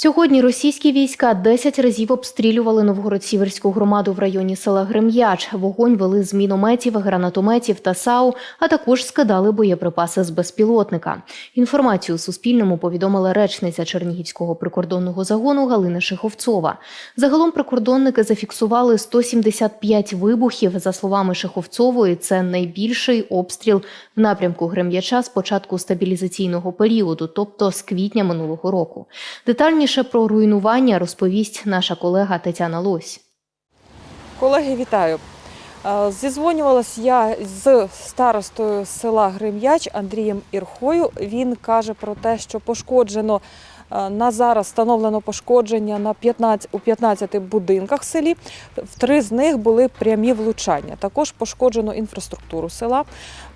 Сьогодні російські війська 10 разів обстрілювали Новгород-Сіверську громаду в районі села Грем'яч. Вогонь вели з мінометів, гранатометів та САУ, а також скидали боєприпаси з безпілотника. Інформацію Суспільному повідомила речниця Чернігівського прикордонного загону Галина Шеховцова. Загалом прикордонники зафіксували 175 вибухів. За словами Шеховцової, це найбільший обстріл в напрямку Грем'яча з початку стабілізаційного періоду, тобто з квітня минулого року. Детальніше про руйнування розповість наша колега Тетяна Лось. Колеги, вітаю. Е, Зізвонювалась я з старостою села Грим'яч Андрієм Ірхою. Він каже про те, що пошкоджено на зараз встановлено пошкодження на 15, у 15 будинках в селі. В три з них були прямі влучання. Також пошкоджено інфраструктуру села.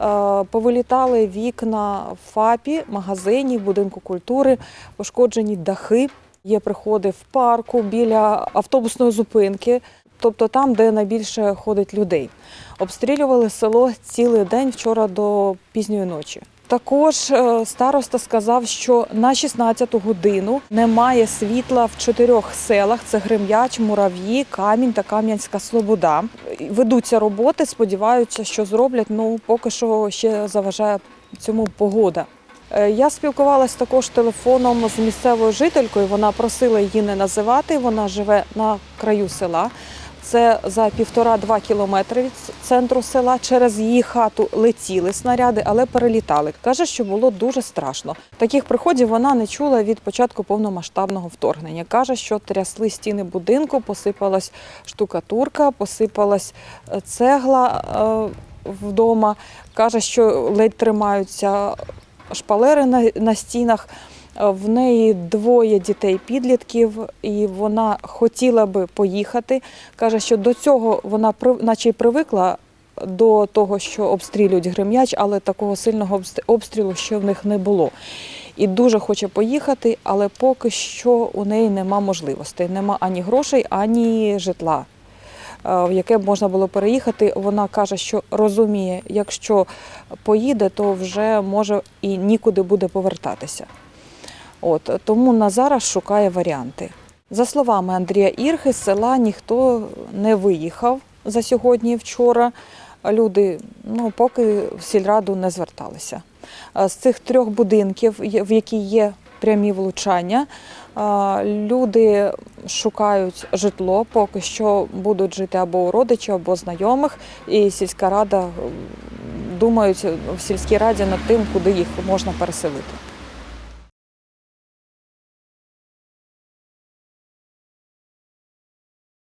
Е, Повилітали вікна в ФАПі, магазині, будинку культури, пошкоджені дахи. Є приходи в парку біля автобусної зупинки, тобто там, де найбільше ходить людей. Обстрілювали село цілий день вчора до пізньої ночі. Також е, староста сказав, що на 16-ту годину немає світла в чотирьох селах: це Грим'яч, Мурав'ї, Камінь та Кам'янська Слобода. Ведуться роботи, сподіваються, що зроблять. Ну поки що ще заважає цьому погода. Е, Я спілкувалася також телефоном з місцевою жителькою. Вона просила її не називати. Вона живе на краю села. Це за півтора-два кілометри від центру села. Через її хату летіли снаряди, але перелітали. Каже, що було дуже страшно. Таких приходів вона не чула від початку повномасштабного вторгнення. Каже, що трясли стіни будинку, посипалась штукатурка, посипалась е, цегла е, вдома. Каже, що ледь тримаються шпалери на, на стінах. Е, В неї двоє дітей-підлітків, і вона хотіла би поїхати. Каже, що до цього вона наче й привикла до того, що обстрілюють грим'яч, але такого сильного обстрілу ще в них не було. І дуже хоче поїхати, але поки що у неї нема можливостей. Нема ані грошей, ані житла, е, в яке б можна було переїхати. Вона каже, що розуміє, якщо поїде, то вже може і нікуди буде повертатися. От тому на зараз шукає варіанти. За словами Андрія Ірхи, з села ніхто не виїхав за сьогодні і вчора. Люди ну, поки в сільраду не зверталися. З цих трьох будинків, в які є прямі влучання, люди шукають житло, поки що будуть жити або у родичів, або знайомих. І сільська рада думають в сільській раді над тим, куди їх можна переселити.